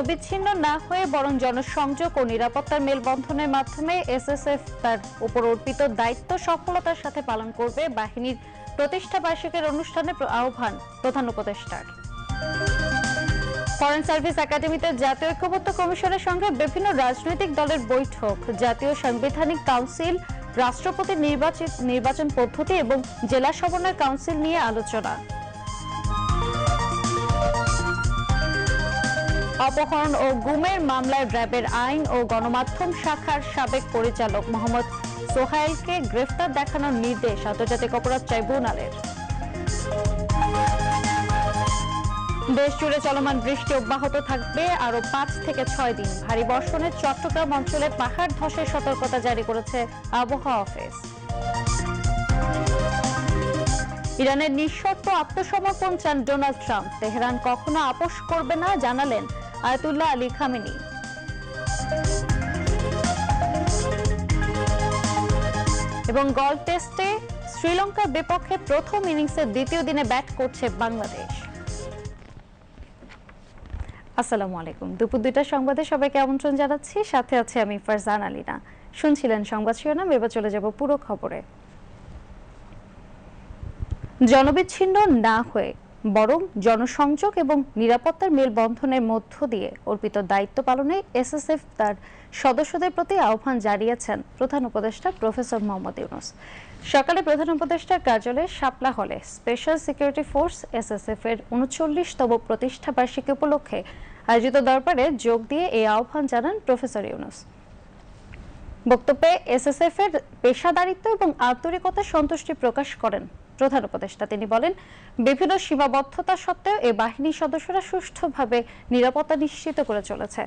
জনবিচ্ছিন্ন না হয়ে বরং জনসংযোগ ও নিরাপত্তার মেলবন্ধনের মাধ্যমে এসএসএফ তার উপর অর্পিত দায়িত্ব সফলতার সাথে পালন করবে বাহিনীর প্রতিষ্ঠা বার্ষিকীর অনুষ্ঠানে আহ্বান প্রধান উপদেষ্টার। ফরেন সার্ভিস একাডেমিতে জাতীয় ঐক্যবদ্ধ কমিশনের সঙ্গে বিভিন্ন রাজনৈতিক দলের বৈঠক, জাতীয় সাংবিধানিক কাউন্সিল রাষ্ট্রপতি নির্বাচন পদ্ধতি এবং জেলা সমন্বয় কাউন্সিল নিয়ে আলোচনা। অপহরণ ও গুমের মামলায় র্যাবের আইন ও গণমাধ্যম শাখার সাবেক পরিচালক মোহাম্মদ সোহাইলকে গ্রেফতার দেখানোর নির্দেশ আন্তর্জাতিক অপরাধ ট্রাইব্যুনালের। দেশ জুড়ে চলমান বৃষ্টি অব্যাহত থাকবে আরও পাঁচ থেকে ছয় দিন। ভারী বর্ষণে চট্টগ্রাম অঞ্চলে পাহাড় ধসের সতর্কতা জারি করেছে আবহাওয়া অফিস। ইরানের নিঃশর্ত আত্মসমর্পণ চান ডোনাল্ড ট্রাম্প। তেহরান কখনো আপোষ করবে না জানালেন আয়াতুল্লাহ আলী খামেনি। এবং গল্ফ টেস্টে শ্রীলঙ্কার বিপক্ষে প্রথম ইনিংসের দ্বিতীয় দিনে ব্যাট করছে বাংলাদেশ। আসসালামু আলাইকুম। দুপুর দুইটার সংবাদে সবাইকে আমন্ত্রণ জানাচ্ছি। সাথে আছে আমি ফারজান আলিনা। শুনছিলেন সংবাদ শিরোনাম, এবার চলে যাব পুরো খবরে। জনবিচ্ছিন্ন না হয়ে বরং জনসংযোগ এবং নিরাপত্তার মেলবন্ধনের মধ্য দিয়ে অর্পিত দায়িত্ব পালনে এসএসএফ তার সদস্যদের প্রতি আহ্বান জানিয়েছেন প্রধান উপদেষ্টা প্রফেসর মোহাম্মদ ইউনুস। সকালে প্রধান উপদেষ্টার কার্যালয়ে শাপলা হলে স্পেশাল সিকিউরিটি ফোর্স এসএসএফ এর উনচল্লিশতম প্রতিষ্ঠা বার্ষিকী উপলক্ষে আয়োজিত দরবারে যোগ দিয়ে এই আহ্বান জানান প্রফেসর ইউনুস। বক্তব্যে এসএসএফ এর পেশাদারিত্ব এবং আন্তরিকতার সন্তুষ্টি প্রকাশ করেন প্রধান উপদেষ্টা। তিনি বলেন, বিভিন্ন সীমাবদ্ধতা সত্ত্বেও এই বাহিনীর সদস্যরা সুষ্ঠুভাবে নিরাপত্তা নিশ্চিত করে চলেছে।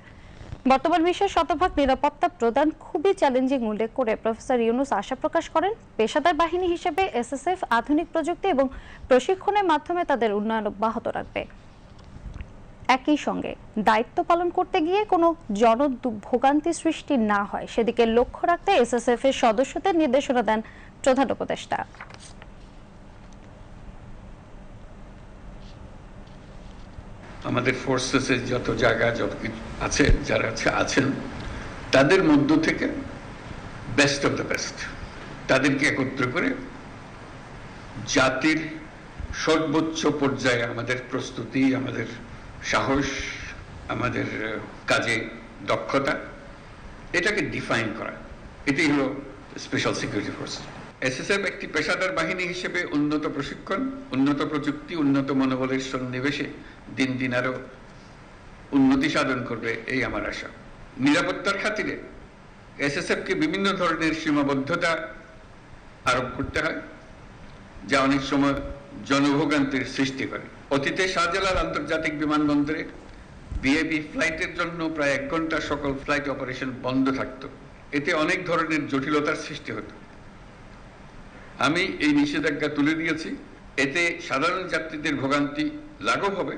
বর্তমান বিশ্বে শতভাগ নিরাপত্তা প্রদান খুবই চ্যালেঞ্জিং উল্লেখ করে প্রফেসর ইউনুস আশা প্রকাশ করেন, পেশাদার বাহিনী হিসেবে এসএসএফ, আধুনিক প্রযুক্তি এবং প্রশিক্ষণের মাধ্যমে তাদের উন্নয়ন অব্যাহত রাখবে। একই সঙ্গে, দায়িত্ব পালন করতে গিয়ে কোনো জন ভোগান্তি সৃষ্টি না হয়, সেদিকে লক্ষ্য রাখতে এসএসএফ এর সদস্যদের নির্দেশনা দেন প্রধান উপদেষ্টা। আমাদের ফোর্সেসের যত জায়গা, যত কিছু আছে, যারা আছে আছেন, তাদের মধ্য থেকে বেস্ট অফ দ্য বেস্ট তাদেরকে একত্র করে জাতির সর্বোচ্চ পর্যায়ে আমাদের প্রস্তুতি, আমাদের সাহস, আমাদের কাজে দক্ষতা, এটাকে ডিফাইন করা। এটাই হলো স্পেশাল সিকিউরিটি ফোর্স এসএসএফ একটি পেশাদার বাহিনী হিসেবে উন্নত প্রশিক্ষণ, উন্নত প্রযুক্তি, উন্নত মনোবলের সন্নিবেশে দিন দিন আরও উন্নতি সাধন করবে এই আমার আশা। নিরাপত্তার খাতিরে এসএসএফ কে বিভিন্ন ধরনের সীমাবদ্ধতা আরোপ করতে হয়, যা অনেক সময় জনভোগান্তির সৃষ্টি করে। অতীতে শাহজালাল আন্তর্জাতিক বিমানবন্দরে বিএবি ফ্লাইটের জন্য প্রায় এক ঘণ্টা সকল ফ্লাইট অপারেশন বন্ধ থাকতো। এতে অনেক ধরনের জটিলতার সৃষ্টি হতো। আমি এই নিষেধাজ্ঞা তুলে দিয়েছি। এতে সাধারণ যাত্রীদের ভোগান্তি লাঘব হবে,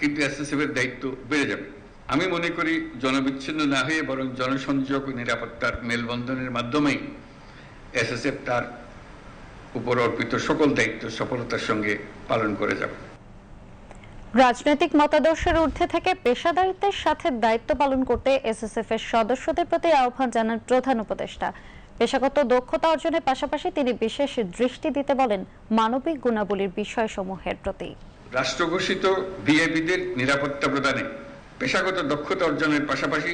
কিন্তু এসএসএফ এর দায়িত্ব বেড়ে যাবে। আমি মনে করি জনবিচ্ছিন্ন না হয়ে বরং জনসংযোগ নিরাপত্তার মেলবন্ধনের মাধ্যমেই এসএসএফ তার উপর অর্পিত সকল দায়িত্ব সফলতার সঙ্গে পালন করে যাবে। রাজনৈতিক মতাদর্শের ঊর্ধ্বে থেকে পেশাদারিত্বের সাথে দায়িত্ব পালন করতে এসএসএফ এর সদস্যদের প্রতি আহ্বান জানান প্রধান উপদেষ্টা। পেশাগত দক্ষতা অর্জনের পাশাপাশি তিনি বিশেষ দৃষ্টি দিতে বলেন মানবিক গুণাবলীর বিষয়সমূহের প্রতি। রাষ্ট্র ঘোষিত ভিআইপিদের নিরাপত্তা প্রদানে পেশাগত দক্ষতা অর্জনের পাশাপাশি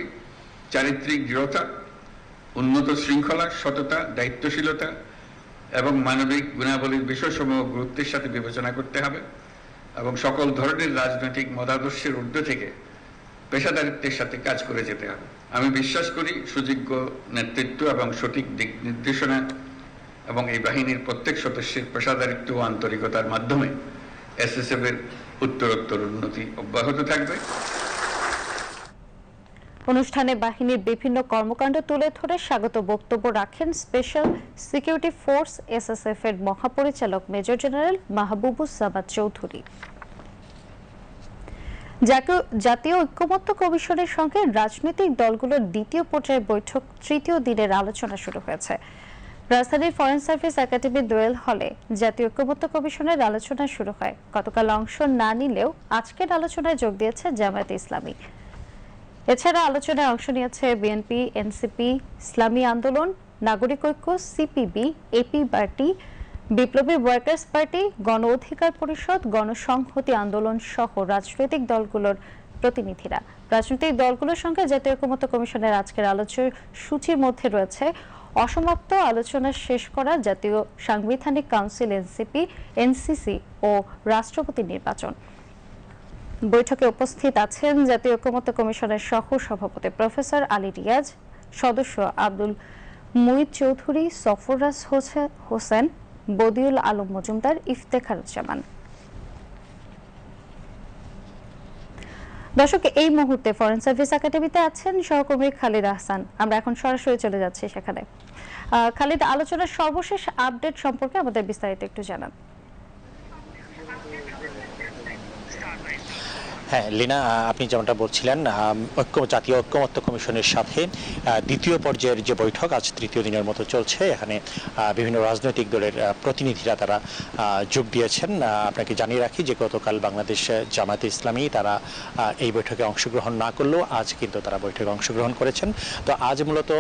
চারিত্রিক দৃঢ়তা, উন্নত শৃঙ্খলা, সততা, দায়িত্বশীলতা এবং মানবিক গুণাবলীর বিষয়সমূহ গুরুত্বের সাথে বিবেচনা করতে হবে এবং সকল ধরনের রাজনৈতিক মতাদর্শের ঊর্ধ্ব থেকে পেশাদারিত্বের সাথে কাজ করে যেতে হবে। আমি বিশ্বাস করি সুযোগ্য নেতৃত্ব এবং সঠিক দিক নির্দেশনা এবং এই বাহিনীর প্রত্যেক সদস্যের পেশাদারিত্ব ও আন্তরিকতার মাধ্যমে এসএসএফ এর উত্তরোত্তর উন্নতি অব্যাহত থাকবে। অনুষ্ঠানে বাহিনীর বিভিন্ন কর্মকাণ্ড তুলে ধরে স্বাগত বক্তব্য রাখেন স্পেশাল সিকিউরিটি ফোর্স এসএসএফ এর মহাপরিচালক মেজর জেনারেল মাহবুবুজ্জামান চৌধুরী। জাতীয়- ঐক্যমত্য কমিশনের সঙ্গে রাজনৈতিক দলগুলোর দ্বিতীয় পর্যায়ের বৈঠক তৃতীয় দিনের আলোচনা শুরু হয়েছে। রাজধানীর ফরেন সার্ভিস একাডেমি দোয়েল হলে জাতীয় ঐক্যমত্য কমিশনের আলোচনা শুরু হয়। গতকাল অংশ না নিলেও আজকের আলোচনায় যোগ দিয়েছে জামায়াতে ইসলামী। এছাড়া আলোচনায় অংশ নিয়েছে BNP, NCP, Islami Andolan, Nagorik Oikya, CPB AP party Biplobi workers party Gono Odhikar Parishad, গণসংহতি আন্দোলন সহ রাজনৈতিক দলগুলোর প্রতিনিধিরা। রাজনৈতিক দলগুলোর সঙ্গে জাতীয় ঐক্যমত্য কমিশনের আজকের আলোচনার সূচির মধ্যে রয়েছে অসমাপ্ত আলোচনা শেষ করা জাতীয় সাংবিধানিক কাউন্সিল এনসিপি, এনসিসি ও রাষ্ট্রপতি নির্বাচন। বৈঠকে উপস্থিত আছেন জাতীয় ঐক্যমত্য কমিশনের সহ সভাপতি প্রফেসর আলী রিয়াজ, সদস্য আব্দুল মুইদ চৌধুরী, সফররাজ হোসে- হোসেন বদিউল আলম মজুমদার ইফতেখারুজ্জামান দর্শক, এই মুহূর্তে ফরেন সার্ভিস একাডেমিতে আছেন সহকর্মী খালিদ আহসান। আমরা এখন সরাসরি চলে যাচ্ছি সেখানে। খালিদ, আলোচনার সর্বশেষ আপডেট সম্পর্কে আমাদের বিস্তারিত একটু জানান। হ্যাঁ লিনা, আপনি যেমনটা বলছিলেন ঐক্য, জাতীয় ঐক্যমত্য কমিশনের সাথে দ্বিতীয় পর্যায়ের যে বৈঠক আজ তৃতীয় দিনের মতো চলছে, এখানে বিভিন্ন রাজনৈতিক দলের প্রতিনিধিরা তারা যোগ দিয়েছেন। আপনাকে জানিয়ে রাখি যে গতকাল বাংলাদেশ জামায়াতে ইসলামী তারা এই বৈঠকে অংশগ্রহণ না করলেও আজ কিন্তু তারা বৈঠকে অংশগ্রহণ করেছেন। তো আজ মূলত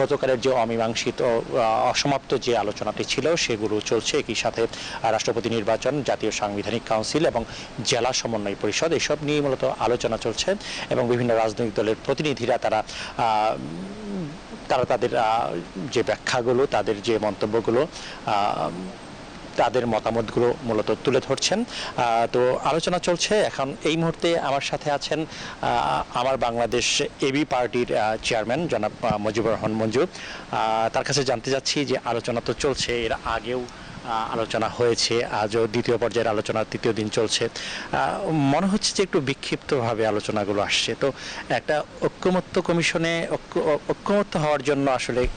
গতকালের যে অমীমাংসিত অসমাপ্ত যে আলোচনাটি ছিল, সেগুলো চলছে। একই সাথে রাষ্ট্রপতি নির্বাচন, জাতীয় সাংবিধানিক কাউন্সিল এবং জেলা সমন্বয় পরিষদ, এসব নিয়ে মূলত আলোচনা চলছে এবং বিভিন্ন রাজনৈতিক দলের প্রতিনিধিরা তারা তারা তাদের যে ব্যাখ্যাগুলো, তাদের যে মন্তব্যগুলো তাদের মতামতগুলো মূলত তুলে ধরছেন। তো আলোচনা চলছে। এখন এই মুহূর্তে আমার সাথে আছেন আমার বাংলাদেশ এবি পার্টির চেয়ারম্যান জনাব মুজিবুর রহমান মঞ্জু। তার কাছে জানতে চাচ্ছি যে আলোচনা তো চলছে, এর আগেও আলোচনা হয়েছে, আজও দ্বিতীয় পর্যায়ের আলোচনা, তৃতীয় দিন চলছে। মনে হচ্ছে যে একটু বিক্ষিপ্তভাবে আলোচনাগুলো আসছে। তো একটা ঐক্যমত্য কমিশনে ঐক্য- ঐক্যমত্য হওয়ার জন্য আসলে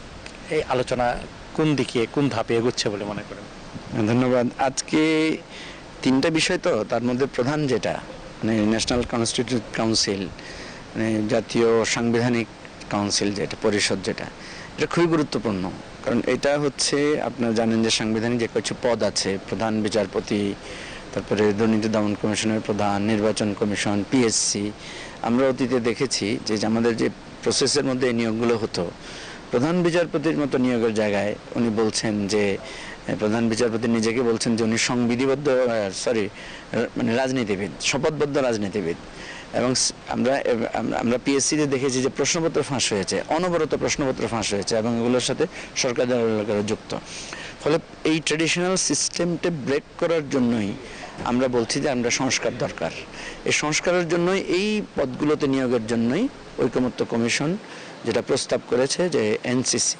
এই আলোচনা কোন দিকে, কোন ধাপে এগুচ্ছে বলে মনে করেন? ধন্যবাদ। আজকে তিনটা বিষয় তো, তার মধ্যে প্রধান যেটা মানে ন্যাশনাল কনস্টিটিউট কাউন্সিল মানে জাতীয় সাংবিধানিক কাউন্সিল যেটা, পরিষদ যেটা এটা খুবই গুরুত্বপূর্ণ, কারণ এটা হচ্ছে আপনারা জানেন যে সাংবিধানিক যে কিছু পদ আছে, প্রধান বিচারপতি, তারপরে দুর্নীতি দমন কমিশনের প্রধান, নির্বাচন কমিশন পিএসসি আমরা অতীতে দেখেছি যে আমাদের যে প্রসেসের মধ্যে নিয়োগগুলো হতো, প্রধান বিচারপতির মতো নিয়োগের জায়গায় উনি বলছেন যে প্রধান বিচারপতি নিজেকে বলছেন যে উনি সংবিধিবদ্ধ সরি মানে রাজনীতিবিদ, শপথবদ্ধ রাজনীতিবিদ। এবং আমরা আমরা- পিএসসিতে দেখেছি যে প্রশ্নপত্র ফাঁস হয়েছে, অনবরত প্রশ্নপত্র ফাঁস হয়েছে এবং এগুলোর সাথে সরকার দলের যুক্ত। ফলে এই ট্রেডিশনাল সিস্টেমটা ব্রেক করার জন্যই আমরা বলছি যে আমরা সংস্কার দরকার। এই সংস্কারের জন্যই, এই পদগুলোতে নিয়োগের জন্যই ঐকমত্য কমিশন যেটা প্রস্তাব করেছে যে এনসিসি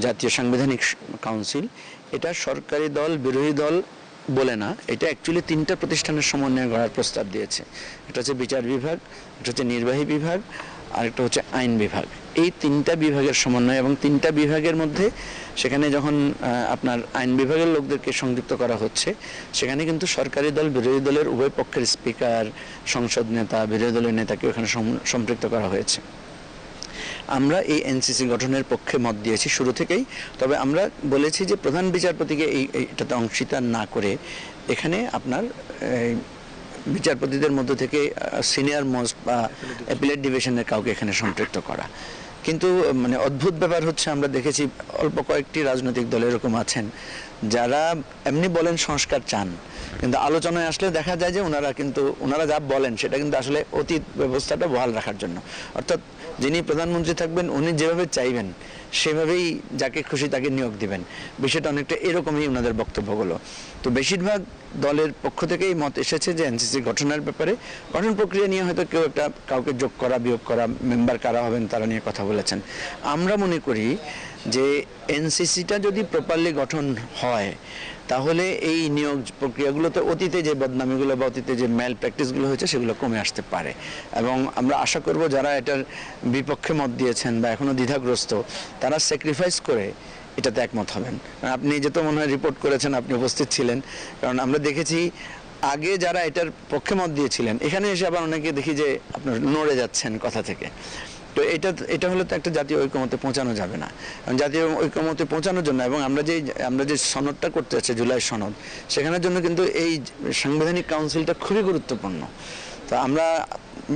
জাতীয় সাংবিধানিক কাউন্সিল এটা সরকারি দল, বিরোধী দল বলে না, এটা অ্যাকচুয়ালি তিনটা প্রতিষ্ঠানের সমন্বয়ে গড়ার প্রস্তাব দিয়েছে। এটা হচ্ছে বিচার বিভাগ এটা হচ্ছে নির্বাহী বিভাগ, আর একটা হচ্ছে আইন বিভাগ। এই তিনটা বিভাগের সমন্বয় এবং তিনটা বিভাগের মধ্যে সেখানে যখন আপনার আইন বিভাগের লোকদেরকে সংযুক্ত করা হচ্ছে, সেখানে কিন্তু সরকারি দল, বিরোধী দলের উভয় পক্ষের স্পিকার সংসদ নেতা, বিরোধী দলের নেতাকে ওখানে সম্পৃক্ত করা হয়েছে। আমরা এই এনসিসি গঠনের পক্ষে মত দিয়েছি শুরু থেকেই। তবে আমরা বলেছি যে প্রধান বিচারপতিকে এই এটাতে অংশীদার না করে এখানে আপনার বিচারপতিদের মধ্য থেকে সিনিয়র মোস্ট বা অ্যাপিলেট ডিভিশনের কাউকে এখানে সম্পৃক্ত করা। কিন্তু মানে অদ্ভুত ব্যাপার হচ্ছে আমরা দেখেছি অল্প কয়েকটি রাজনৈতিক দল এরকম আছেন যারা এমনি বলেন সংস্কার চান। কিন্তু আলোচনায় আসলে দেখা যায় যে ওনারা কিন্তু, ওনারা যা বলেন সেটা কিন্তু আসলে অতীত ব্যবস্থাটা বহাল রাখার জন্য। অর্থাৎ যিনি প্রধানমন্ত্রী থাকবেন, উনি যেভাবে চাইবেন, সেভাবেই যাকে খুশি তাকে নিয়োগ দিবেন। বিষয়টা অনেকটা এরকমই ওনাদের বক্তব্য বক্তব্যগুলো। তো বেশিরভাগ দলের পক্ষ থেকেই মত এসেছে যে এনসিসি গঠনের ব্যাপারে গঠন প্রক্রিয়া নিয়ে হয়তো কেউ একটা কাউকে যোগ করা, বিয়োগ করা, মেম্বার কারা হবেন তারা নিয়ে কথা বলেছেন। আমরা মনে করি যে এনসিসিটা যদি প্রপারলি গঠন হয় তাহলে এই নিয়োগ প্রক্রিয়াগুলোতে অতীতে যে বদনামিগুলো বা অতীতে যে ম্যাল প্র্যাকটিসগুলো হয়েছে, সেগুলো কমে আসতে পারে। এবং আমরা আশা করব যারা এটার বিপক্ষে মত দিয়েছেন বা এখনও দ্বিধাগ্রস্ত, তারা স্যাক্রিফাইস করে এটাতে একমত হবেন। আপনি যেহেতু মনে হয় রিপোর্ট করেছেন, আপনি উপস্থিত ছিলেন। কারণ আমরা দেখেছি আগে যারা এটার পক্ষে মত দিয়েছিলেন, এখানে এসে আবার অনেকে দেখি যে আপনার নড়ে যাচ্ছেন কথা থেকে। তো এটা এটা হলে তো একটা জাতীয় ঐক্যমতে পৌঁছানো যাবে না। জাতীয় ঐক্যমতে পৌঁছানোর জন্য এবং আমরা যে আমরা যে সনদটা করতে যাচ্ছি, জুলাই সনদ, সেখানের জন্য কিন্তু এই সাংবিধানিক কাউন্সিলটা খুবই গুরুত্বপূর্ণ। তো আমরা,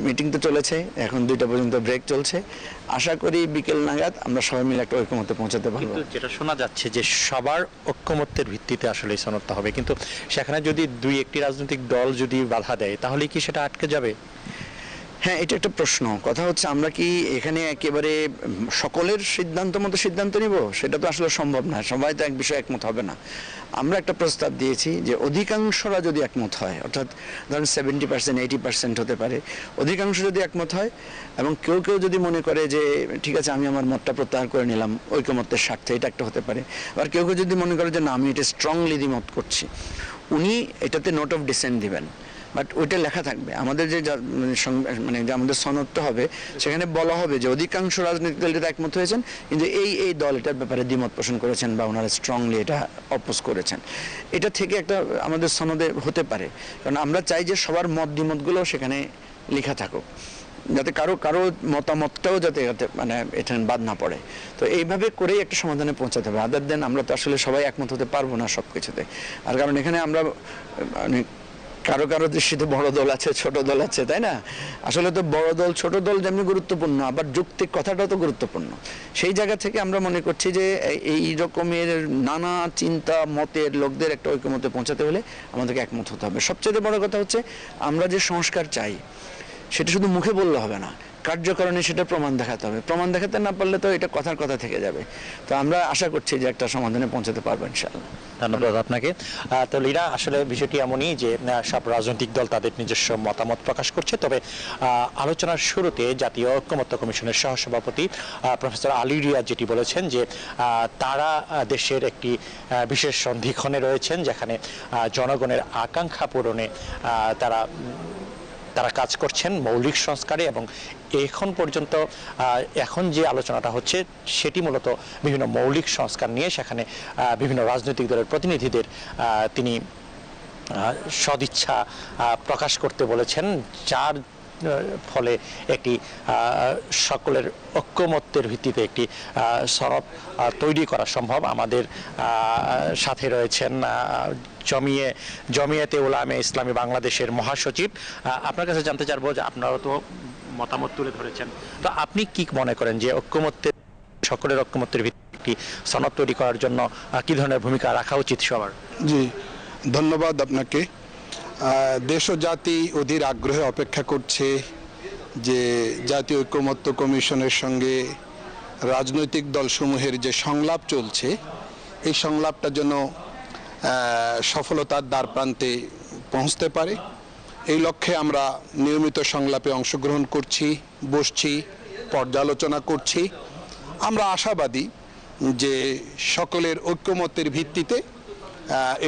মিটিং তো চলেছে, এখন দুইটা পর্যন্ত ব্রেক চলছে। আশা করি বিকেল নাগাদ আমরা সবাই মিলে একটা ঐক্যমতে পৌঁছাতে পারব। যেটা শোনা যাচ্ছে যে সবার ঐক্যমত্যের ভিত্তিতে আসলে এই সনদটা হবে, কিন্তু সেখানে যদি দুই একটি রাজনৈতিক দল যদি বাধা দেয়, তাহলে কি সেটা আটকে যাবে? হ্যাঁ এটা একটা প্রশ্ন। কথা হচ্ছে আমরা কি এখানে একেবারে সকলের সিদ্ধান্ত মতো সিদ্ধান্ত নিব? সেটা তো আসলে সম্ভব না। সবাই তো এক বিষয়ে একমত হবে না। আমরা একটা প্রস্তাব দিয়েছি যে অধিকাংশরা যদি একমত হয়, অর্থাৎ ধরেন সেভেন্টি পার্সেন্ট এইটি পার্সেন্ট হতে পারে, অধিকাংশ যদি একমত হয় এবং কেউ কেউ যদি মনে করে যে, ঠিক আছে, আমি আমার মতটা প্রত্যাহার করে নিলাম ঐকমত্যের স্বার্থে এটা একটা হতে পারে। আবার কেউ কেউ যদি মনে করে যে, না, আমি এটা স্ট্রংলি দ্বিমত করছি। উনি এটাতে নোট অফ ডিসেন্ট দিবেন। বাট ওইটা লেখা থাকবে। আমাদের যে মানে মানে যে আমাদের সনদটা হবে, সেখানে বলা হবে যে অধিকাংশ রাজনৈতিক দল এটা একমত হয়েছেন, কিন্তু এই এই দল এটার ব্যাপারে দ্বিমত পোষণ করেছেন বা ওনারা স্ট্রংলি এটা অপোজ করেছেন। এটা থেকে একটা আমাদের সনদে হতে পারে। কারণ আমরা চাই যে সবার মত দ্বিমতগুলো সেখানে লেখা থাকুক। যাতে কারও কারও মতামতটাও যাতে যাতে মানে এটা বাদ না পড়ে। তো এইভাবে করেই একটা সমাধানে পৌঁছাতে হবে। আদার দেন আমরা তো আসলে সবাই একমত হতে পারব না সব কিছুতে আর কারণ এখানে আমরা মানে কারও কারও দৃষ্টিতে বড় দল আছে, ছোট দল আছে, তাই না? আসলে তো বড় দল, ছোট দল যেমনি গুরুত্বপূর্ণ, আবার যুক্তিক কথাটাও তো গুরুত্বপূর্ণ। সেই জায়গা থেকে আমরা মনে করছি যে, এই রকমের নানা চিন্তা মতের লোকদের একটা ঐক্যমতে পৌঁছাতে হলে আমাদেরকে একমত হতে হবে। সবচেয়ে বড় কথা হচ্ছে, আমরা যে সংস্কার চাই, সেটা শুধু মুখে বললে হবে না। কার্যকরণে সেটা প্রমাণ দেখাতে হবে। প্রমাণ দেখাতে না পারলে তো এটা কথার কথা থেকে যাবে। তো আমরা আশা করছি যে একটা সমাধানে পৌঁছাতে পারব ইনশাআল্লাহ। ধন্যবাদ আপনাকে। তো লীনা আসলে বিষয়টি এমনই যে সব রাজনৈতিক দল তাদের নিজস্ব মতামত প্রকাশ করছে। তবে আলোচনার শুরুতে জাতীয় ঐক্যমত্য কমিশনের সহসভাপতি প্রফেসর আলী রিয়াজ যেটি বলেছেন যে তারা দেশের একটি বিশেষ সন্ধিক্ষণে রয়েছেন যেখানে জনগণের আকাঙ্ক্ষা পূরণে তারা তারা কাজ করছেন মৌলিক সংস্কারে এবং এখন পর্যন্ত এখন যে আলোচনাটা হচ্ছে, সেটি মূলত বিভিন্ন মৌলিক সংস্কার নিয়ে সেখানে বিভিন্ন রাজনৈতিক দলের প্রতিনিধিদের তিনি সদিচ্ছা প্রকাশ করতে বলেছেন, যার ফলে একটি সকলের ঐক্যমত্যের ভিত্তিতে একটি আহ, তৈরি করা সম্ভব। আমাদের সাথে রয়েছেন জমিয়ে জমিয়েতে উলামে ইসলামী বাংলাদেশের মহাসচিব। আপনার কাছে জানতে চাইব যে আপনারাও তো মতামত তুলে ধরেছেন। তো আপনি কি মনে করেন যে ঐক্যমত্যের সকলের ঐক্যমত্যের ভিত্তিতে একটি সনদ তৈরি করার জন্য কি ধরনের ভূমিকা রাখা উচিত সবার? জি ধন্যবাদ আপনাকে। আহ, দেশ ও জাতি অধীর আগ্রহে অপেক্ষা করছে যে জাতীয় ঐক্যমত্য কমিশনের সঙ্গে রাজনৈতিক দলসমূহের যে সংলাপ চলছে এই সংলাপটা যেন সফলতার দ্বার প্রান্তে পৌঁছতে পারে। এই লক্ষ্যে আমরা নিয়মিত সংলাপে অংশগ্রহণ করছি বসছি পর্যালোচনা করছি। আমরা আশাবাদী যে সকলের ঐক্যমত্যের ভিত্তিতে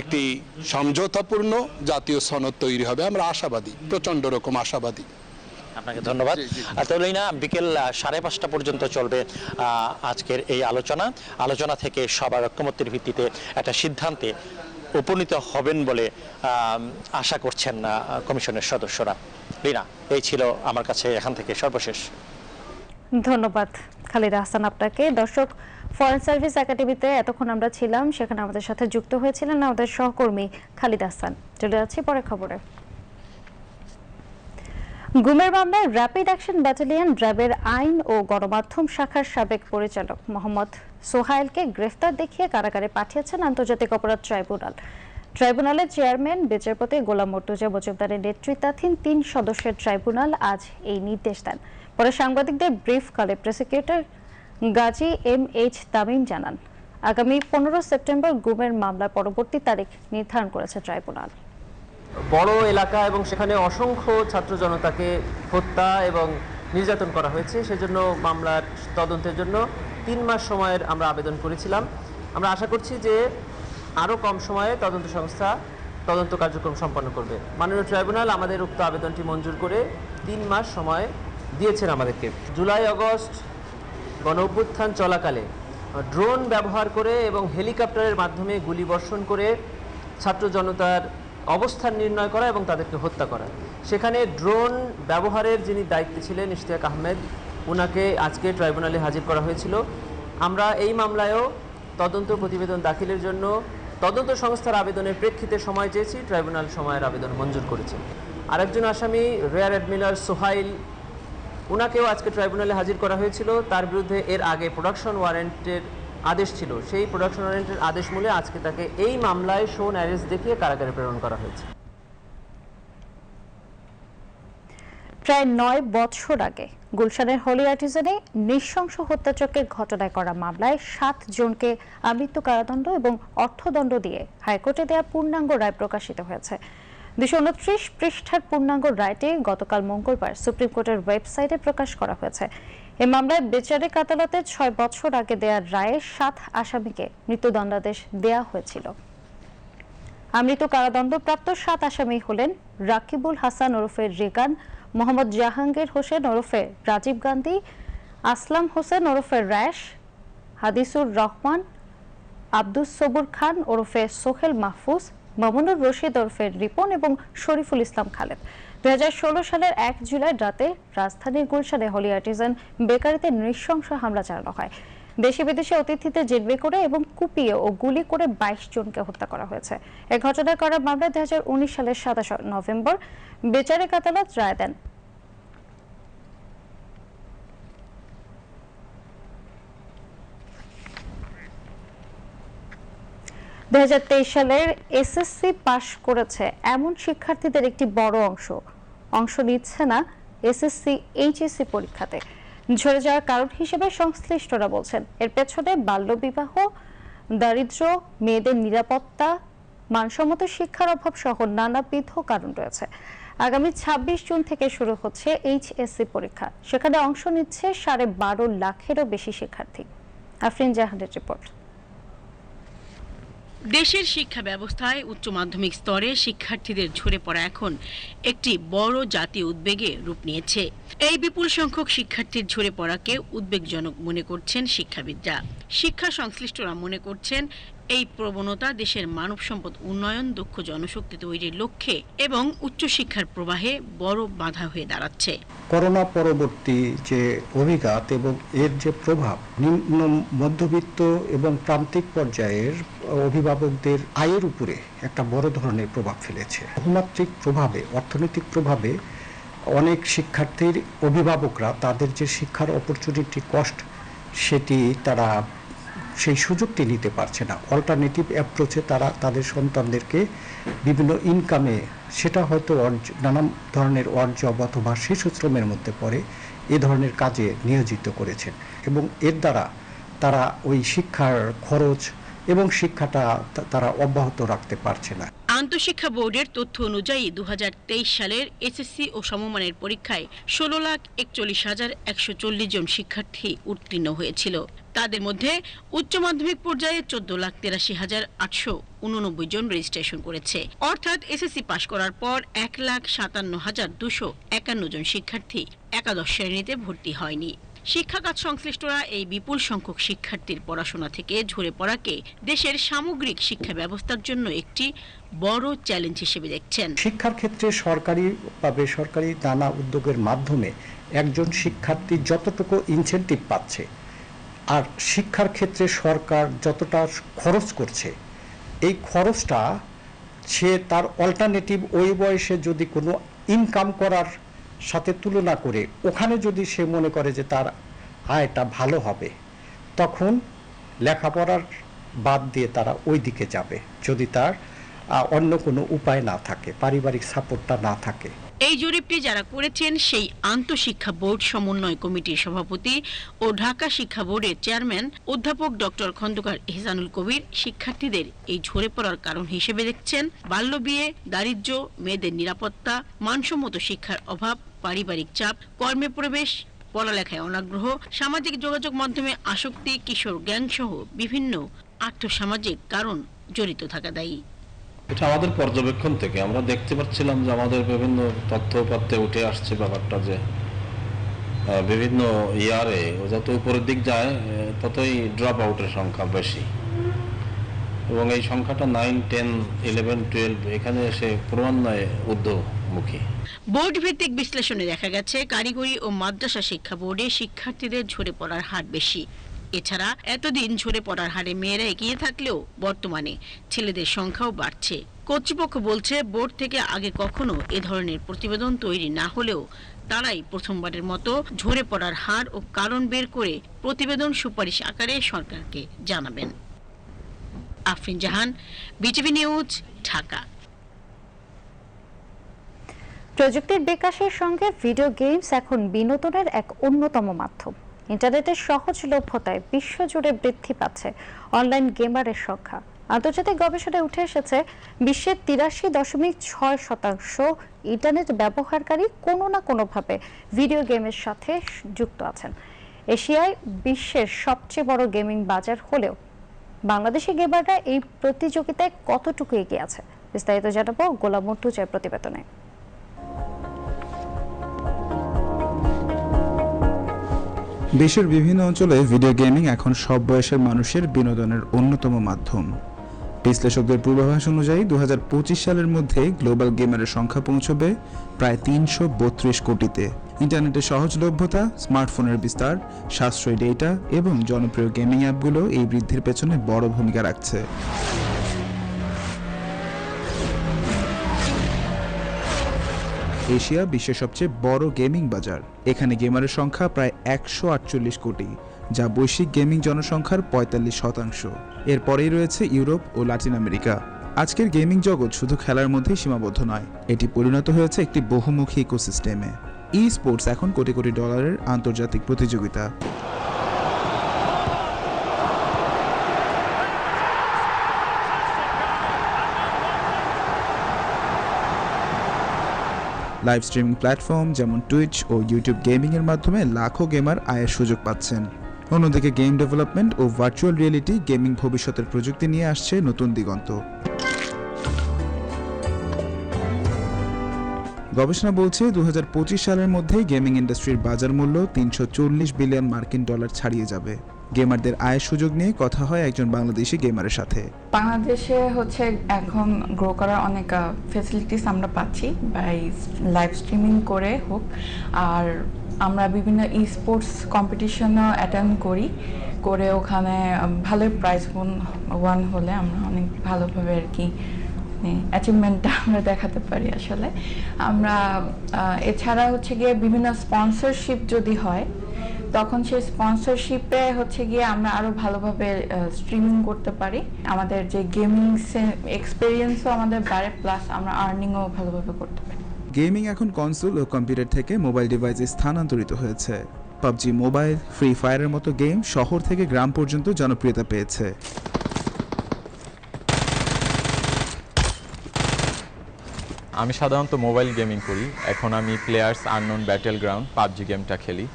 একটি সমঝোতাপূর্ণ জাতীয় সনদ তৈরি হবে। আমরা আশাবাদী প্রচণ্ড রকম আশাবাদী। আপনাকে ধন্যবাদ। আর তাহলে না বিকেল সাড়ে পাঁচটা পর্যন্ত চলবে আজকের এই আলোচনা। আলোচনা থেকে সবার ঐক্যমত্যের ভিত্তিতে একটা সিদ্ধান্তে উপনীত হবেন বলে আশা করছেন কমিশনের সদস্যরা। লিনা এই ছিল আমার কাছে এখান থেকে সর্বশেষ। ধন্যবাদ। খালিদা হাসান আপনাকে। দর্শক ফরেন সার্ভিস একাডেমিতে এতক্ষণ আমরা ছিলাম, সেখানে আমাদের সাথে যুক্ত হয়েছিলেন আমাদের সহকর্মী খালিদ হাসান চলে যাচ্ছি পরে খবরে। গুমের মামলায় র্যাপিড অ্যাকশন ব্যাটালিয়ন র্যাবের আইন ও গণমাধ্যম শাখার সাবেক পরিচালক মোহাম্মদ সোহাইলকে গ্রেফতার দেখিয়ে কারাগারে পাঠিয়েছেন আন্তর্জাতিক অপরাধ ট্রাইব্যুনাল। ট্রাইব্যুনালের চেয়ারম্যান, বিচারপতি গোলাম মর্তুজা মজুমদারের নেতৃত্বাধীন তিন সদস্যের ট্রাইব্যুনাল আজ এই নির্দেশ দেন। পরে সাংবাদিকদের ব্রিফ কলে prosecutor Gazi M H Tamim জানান, আগামী পনেরো সেপ্টেম্বর গুমের মামলার পরবর্তী তারিখ নির্ধারণ করেছে ট্রাইব্যুনাল। বড় এলাকা এবং সেখানে অসংখ্য ছাত্র জনতাকে হত্যা এবং নির্যাতন করা হয়েছে। সেজন্য মামলার তদন্তের জন্য তিন মাস সময়ের আমরা আবেদন করেছিলাম। আমরা আশা করছি যে আরও কম সময়ে তদন্ত সংস্থা তদন্ত কার্যক্রম সম্পন্ন করবে। মাননীয় ট্রাইব্যুনাল আমাদের উক্ত আবেদনটি মঞ্জুর করে তিন মাস সময় দিয়েছেন আমাদেরকে। জুলাই, অগস্ট গণ অভ্যুত্থান চলাকালে ড্রোন ব্যবহার করে এবং হেলিকপ্টারের মাধ্যমে গুলিবর্ষণ করে ছাত্র জনতার অবস্থান নির্ণয় করা এবং তাদেরকে হত্যা করা। সেখানে ড্রোন ব্যবহারের যিনি দায়িত্বে ছিলেন ইশতিয়াক আহমেদ ওনাকে আজকে ট্রাইব্যুনালে হাজির করা হয়েছিল। আমরা এই মামলায়ও তদন্ত প্রতিবেদন দাখিলের জন্য তদন্ত সংস্থার আবেদনের প্রেক্ষিতে সময় চেয়েছি, ট্রাইব্যুনাল সময়ের আবেদন মঞ্জুর করেছে। আরেকজন আসামি, রেয়ার অ্যাডমিরাল সোহাইল ওনাকেও আজকে ট্রাইব্যুনালে হাজির করা হয়েছিল। তার বিরুদ্ধে এর আগে প্রোডাকশন ওয়ারেন্টের আদেশ ছিল। সেই প্রোডাকশন ওয়ারেন্টের আদেশ মূলে আজকে তাকে এই মামলায় শোন অ্যারেস্ট দেখিয়ে কারাগারে প্রেরণ করা হয়েছে। প্রায় নয় বছর আগে গুলশানের হোলি আর্টিজানে নৃশংস হত্যাচকের ঘটনায় করা মামলায় সাত জনকে আমৃত্যু কারাদণ্ড এবং অর্থদণ্ড দিয়ে হাইকোর্টে দেয়া পূর্ণাঙ্গ রায় প্রকাশিত হয়েছে। দুশো উনত্রিশ পৃষ্ঠার পূর্ণাঙ্গ রায়টি গতকাল মঙ্গলবার সুপ্রিম কোর্টের ওয়েবসাইটে প্রকাশ করা হয়েছে। এ মামলায় বিচারিক আদালতে ছয় বছর আগে দেওয়া রায়ে সাত আসামিকে মৃত্যুদণ্ডাদেশ দেওয়া হয়েছিল। আমৃত কারাদণ্ডপ্রাপ্ত সাত আসামি হলেন রাকিবুল হাসান ওরফে রেগান, মোহাম্মদ জাহাঙ্গীর হোসেন ওরফে রাজীব গান্ধী, আসলাম হোসেন ওরফে র্যাশ, হাদিসুর রহমান, আব্দুস সবুর খান ওরফে সোহেল মাহফুজ মামুনুর রশিদ ওরফের রিপন এবং শরীফুল ইসলাম খালেদ। দুই সালের এক জুলাই রাতে রাজধানীর গুলশানে হলি আর্টিজান বেকারিতে নৃশংস হামলা চালানো হয়। দেশে বিদেশে অতিথিতে জিম্মি করে এবং কুপিয়ে ও গুলি করে বাইশ জনকে হত্যা করা হয়েছে। এ ঘটনা করার মামলায় দুই হাজার উনিশ সালের সাতাশ নভেম্বর বেচারে আদালত রায় দেন। দুই হাজার তেইশ সালের এসএসসি পাশ করেছে এমন শিক্ষার্থীদের একটি বড় অংশ। অংশ নিচ্ছে না এসএসসি, এইচএসসি পরীক্ষাতে। ঝরে যাওয়ার কারণ হিসেবে সংশ্লিষ্টরা বলছেন, এর পেছনে বাল্যবিবাহ, দারিদ্র্য, মেয়েদের নিরাপত্তা, মানসম্মত শিক্ষার অভাব সহ নানাবিধ কারণ রয়েছে। আগামী ছাব্বিশ জুন থেকে শুরু হচ্ছে এইচএসসি পরীক্ষা। সেখানে অংশ নিচ্ছে সাড়ে বারো লাখেরও বেশি শিক্ষার্থী। আফরিন জাহানের রিপোর্ট। দেশের শিক্ষা ব্যবস্থায় উচ্চ মাধ্যমিক স্তরে শিক্ষার্থীদের ঝরে পড়া এখন একটি বড় জাতীয় উদ্বেগে রূপ নিয়েছে। এই বিপুল সংখ্যক শিক্ষার্থীর ঝরে পড়াকে উদ্বেগজনক মনে করছেন শিক্ষাবিদরা। শিক্ষা সংশ্লিষ্টরা মনে করছেন এই প্রবণতা দেশের মানব সম্পদ উন্নয়ন, দক্ষ জনশক্তি তৈরির লক্ষ্যে এবং উচ্চশিক্ষার প্রবাহে বড় বাধা হয়ে দাঁড়াচ্ছে। করোনা পরবর্তী যে অভিঘাত এবং এর যে প্রভাব, নিম্ন মধ্যবিত্ত এবং প্রান্তিক পর্যায়ের অভিভাবকদের আয়ের উপরে একটা বড় ধরনের প্রভাব ফেলেছে। বহুমাত্রিক প্রভাবে, অর্থনৈতিক প্রভাবে অনেক শিক্ষার্থীর অভিভাবকরা তাদের যে শিক্ষার অপরচুনিটি কষ্ট সেটি তারা সেই সুযোগটি নিতে পারছে না। অল্টারনেটিভ অ্যাপ্রোচে তারা তাদের সন্তানদেরকে বিভিন্ন ইনকামে সেটা হয়তো নানান ধরনের অর্জব অথবা শিশু শ্রমের মধ্যে পড়ে এ ধরনের কাজে নিয়োজিত করেছেন এবং এর দ্বারা তারা ওই শিক্ষার খরচ এবং শিক্ষাটা তারা অব্যাহত রাখতে পারছে না। আন্তঃশিক্ষা বোর্ডের তথ্য অনুযায়ী দু হাজার তেইশ সালের এসএসসি ও সমমানের পরীক্ষায় ষোলো লাখ একচল্লিশ হাজার একশো জন শিক্ষার্থী উত্তীর্ণ হয়েছিল। তাদের মধ্যে উচ্চ মাধ্যমিক পর্যায়ে চোদ্দ লাখ তেরাশি হাজার আটশো উননব্বই জন রেজিস্ট্রেশন করেছে। অর্থাৎ এসএসসি পাশ করার পর এক লাখ সাতান্ন হাজার দুশো একান্ন জন শিক্ষার্থী একাদশ শ্রেণীতে ভর্তি হয়নি। শিক্ষা কাজ সংশ্লিষ্টরা এই বিপুল সংখ্যক শিক্ষার্থীর পড়াশোনা থেকে ঝরে পড়াকে দেশের সামগ্রিক শিক্ষা ব্যবস্থার জন্য একটি বড় চ্যালেঞ্জ হিসেবে দেখছেন। শিক্ষার ক্ষেত্রে সরকারি বা বেসরকারি নানা উদ্যোগের মাধ্যমে একজন শিক্ষার্থী যতটুকু ইনসেন্টিভ পাচ্ছে আর শিক্ষার ক্ষেত্রে সরকার যতটা খরচ করছে, এই খরচটা সে তার অল্টারনেটিভ ওই বয়সে যদি কোনো ইনকাম করার সাথে তুলনা করে, ওখানে যদি সে মনে করে যে তার আয়টা ভালো হবে, তখন লেখাপড়ার বাদ দিয়ে তারা ওই দিকে যাবে। যদি তার অন্য কোনো উপায় না থাকে, পারিবারিক সাপোর্টটা না থাকে এই জরিপটি যারা করেছেন সেই আন্তঃশিক্ষা বোর্ড সমন্বয় কমিটির সভাপতি ও ঢাকা শিক্ষা বোর্ডের চেয়ারম্যান অধ্যাপক ডক্টর খন্দকার এহসানুল কবির শিক্ষার্থীদের এই ঝরে পড়ার কারণ হিসেবে দেখছেন বাল্যবিয়ে দারিদ্র্য মেয়েদের নিরাপত্তা, মানসম্মত শিক্ষার অভাব, পারিবারিক চাপ, কর্মে প্রবেশ, পড়ালেখায় অনাগ্রহ, সামাজিক যোগাযোগ মাধ্যমে আসক্তি, কিশোর গ্যাং সহ বিভিন্ন আর্থসামাজিক কারণ জড়িত থাকা দায়ী। এটা আমাদের পর্যবেক্ষণ থেকে। আমরা দেখতে পাচ্ছিলাম যে আমাদের বিভিন্ন তথ্যপাত্রে উঠে আসছে ব্যাপারটা যে বিভিন্ন ইয়ারে যত উপরের দিক যায় ততই ড্রপ আউটের সংখ্যা বেশি। এবং এই সংখ্যাটা নাইন টেন ইলেভেন টুয়েলভ এখানে এসে ক্রমান্বয়ে ঊর্ধ্বমুখী। বোর্ড ভিত্তিক বিশ্লেষণে দেখা গেছে, কারিগরি ও মাদ্রাসা শিক্ষা বোর্ডে শিক্ষার্থীদের ঝরে পড়ার হার বেশি। এছাড়া এতদিন ঝরে পড়ার হারে মেয়েরা এগিয়ে থাকলেও বর্তমানে ছেলেদের সংখ্যাও বাড়ছে। কর্তৃপক্ষ বলছে, বোর্ড থেকে আগে কখনো এ ধরনের প্রতিবেদন তৈরি না হলেও তারাই প্রথমবারের মতো ঝরে পড়ার হার ও কারণ বের করে প্রতিবেদন সুপারিশ আকারে সরকারকে জানাবেন। Afrin Jahan, BTV news, Dhaka. প্রযুক্তির বিকাশের সঙ্গে ভিডিও গেমস এখন বিনোদনের এক অন্যতম মাধ্যম। ইন্টারনেটের সহজলভ্যতায় বিশ্বজুড়ে বৃদ্ধি পাচ্ছে অনলাইন গেমারের সংখ্যা। আন্তর্জাতিক গবেষণায় উঠে এসেছে, বিশ্বের তিরাশি দশমিক ছয় শতাংশ ইন্টারনেট ব্যবহারকারী কোনো না কোনোভাবে ভিডিও গেমের সাথে যুক্ত আছেন। এশিয়ায় বিশ্বের সবচেয়ে বড় গেমিং বাজার হলেও বাংলাদেশি গেমাররা এই প্রতিযোগিতায় কতটুকু এগিয়ে আছে? বিস্তারিত জানাব গোলাম মর্তুজার প্রতিবেদনে। দেশের বিভিন্ন অঞ্চলে ভিডিও গেমিং এখন সব বয়সের মানুষের বিনোদনের অন্যতম মাধ্যম। বিশ্লেষকদের পূর্বাভাস অনুযায়ী দু হাজার পঁচিশ সালের মধ্যে গ্লোবাল গেমারের সংখ্যা পৌঁছবে প্রায় তিনশো বত্রিশ কোটিতে। ইন্টারনেটের সহজলভ্যতা, স্মার্টফোনের বিস্তার, সাশ্রয়ী ডেটা এবং জনপ্রিয় গেমিং অ্যাপগুলো এই বৃদ্ধির পেছনে বড় ভূমিকা রাখছে। এশিয়া বিশ্বের সবচেয়ে বড় গেমিং বাজার। এখানে গেমারের সংখ্যা প্রায় একশো আটচল্লিশ কোটি, যা বৈশ্বিক গেমিং জনসংখ্যার পঁয়তাল্লিশ শতাংশ। এরপরেই রয়েছে ইউরোপ ও লাতিন আমেরিকা। আজকের গেমিং জগৎ শুধু খেলার মধ্যেই সীমাবদ্ধ নয়, এটি পরিণত হয়েছে একটি বহুমুখী ইকোসিস্টেমে। ই স্পোর্টস এখন কোটি কোটি ডলারের আন্তর্জাতিক প্রতিযোগিতা। লাইভ স্ট্রিমিং প্ল্যাটফর্ম যেমন টুইচ ও ইউটিউব গেমিং এর মাধ্যমে লাখো গেমার আয়ের সুযোগ পাচ্ছেন। অন্যদিকে গেম ডেভেলপমেন্ট ও ভার্চুয়াল রিয়েলিটি গেমিং ভবিষ্যতের প্রযুক্তি নিয়ে আসছে নতুন দিগন্ত। গবেষণা বলছে দু হাজার পঁচিশ সালের মধ্যেই গেমিং ইন্ডাস্ট্রির বাজার মূল্য তিনশো চল্লিশ বিলিয়ন মার্কিন ডলার ছাড়িয়ে যাবে। গেমারদের আয়ের সুযোগ নিয়ে কথা হয় একজন বাংলাদেশি গেমারের সাথে। বাংলাদেশে হচ্ছে এখন গ্রো করার অনেক ফেসিলিটিস আমরা পাচ্ছি বাই লাইভ স্ট্রিমিং করে হোক। আর আমরা বিভিন্ন ই স্পোর্টস কম্পিটিশনও অ্যাটেন্ড করি, করে ওখানে ভালো প্রাইজ ওয়ান হলে আমরা অনেক ভালোভাবে আর কি অ্যাচিভমেন্টটা আমরা দেখাতে পারি আসলে। আমরা এছাড়া হচ্ছে গিয়ে বিভিন্ন স্পন্সরশিপ যদি হয় তখন সেই স্পন্সরশিপে হচ্ছে গিয়ে আমরা আরও ভালোভাবে স্ট্রিমিং করতে পারি। আমাদের যে গেমিং এক্সপিরিয়েন্সও আমাদের বাড়ে প্লাস আমরা আর্নিংও ভালোভাবে করতে পারি। গেমিং এখন কনসোল ও কম্পিউটার থেকে মোবাইল ডিভাইসে স্থানান্তরিত হয়েছে। পাবজি মোবাইল ফ্রি ফায়ারের মতো গেম শহর থেকে গ্রাম পর্যন্ত জনপ্রিয়তা পেয়েছে। আমি সাধারণত মোবাইল গেমিং করি। এখন আমি players unknown battle ground PUBG গেমটা খেলি।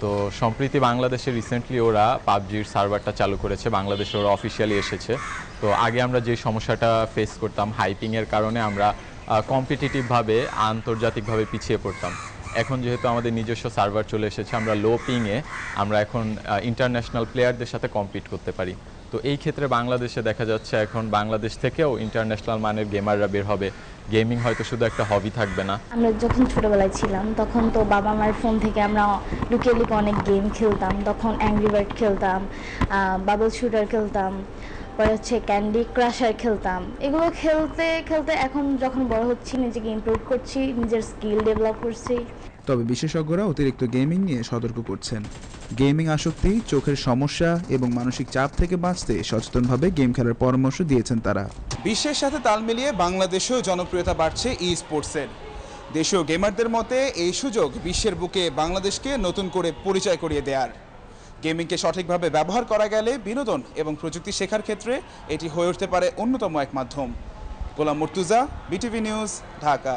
তো সম্প্রতি বাংলাদেশে রিসেন্টলি ওরা পাবজির সার্ভারটা চালু করেছে, বাংলাদেশে ওরা অফিসিয়ালি এসেছে। তো আগে আমরা যে সমস্যাটা ফেস করতাম হাইপিংয়ের কারণে আমরা কম্পিটিটিভভাবে আন্তর্জাতিকভাবে পিছিয়ে পড়তাম। এখন যেহেতু আমাদের নিজস্ব সার্ভার চলে এসেছে, আমরা লো পিংয়ে আমরা এখন ইন্টারন্যাশনাল প্লেয়ারদের সাথে কম্পিট করতে পারি। তো এই ক্ষেত্রে বাংলাদেশে দেখা যাচ্ছে এখন বাংলাদেশ থেকেও ইন্টারন্যাশনাল মানের গেমাররা বের হবে। গেমিং হয়তো শুধু একটা হবি থাকবে না। আমরা যখন ছোটবেলায় ছিলাম, তখন তো বাবা মার ফোন থেকে আমরা লুকিয়ে লুকিয়ে অনেক গেম খেলতাম, তখন অ্যাংরি বার্ড খেলতাম বাবল শুটার খেলতাম, পরে হচ্ছে ক্যান্ডি ক্রাশার খেলতাম। এগুলো খেলতে খেলতে এখন যখন বড় হচ্ছি, নিজেকে ইমপ্রুভ করছি, নিজের স্কিল ডেভেলপ করছি। তবে বিশেষজ্ঞরা অতিরিক্ত গেমিং নিয়ে সতর্ক করছেন। গেমিং আসক্তি, চোখের সমস্যা এবং মানসিক চাপ থেকে বাঁচতে সচেতনভাবে গেম খেলার পরামর্শ দিয়েছেন তারা। বিশ্বের সাথে তাল মিলিয়ে বাংলাদেশেও জনপ্রিয়তা বাড়ছে ই স্পোর্টসের দেশীয় গেমারদের মতে, এই সুযোগ বিশ্বের বুকে বাংলাদেশকে নতুন করে পরিচয় করিয়ে দেয়ার। গেমিংকে সঠিকভাবে ব্যবহার করা গেলে বিনোদন এবং প্রযুক্তি শেখার ক্ষেত্রে এটি হয়ে উঠতে পারে অন্যতম এক মাধ্যম। Golam Murtuza, BTV news, Dhaka.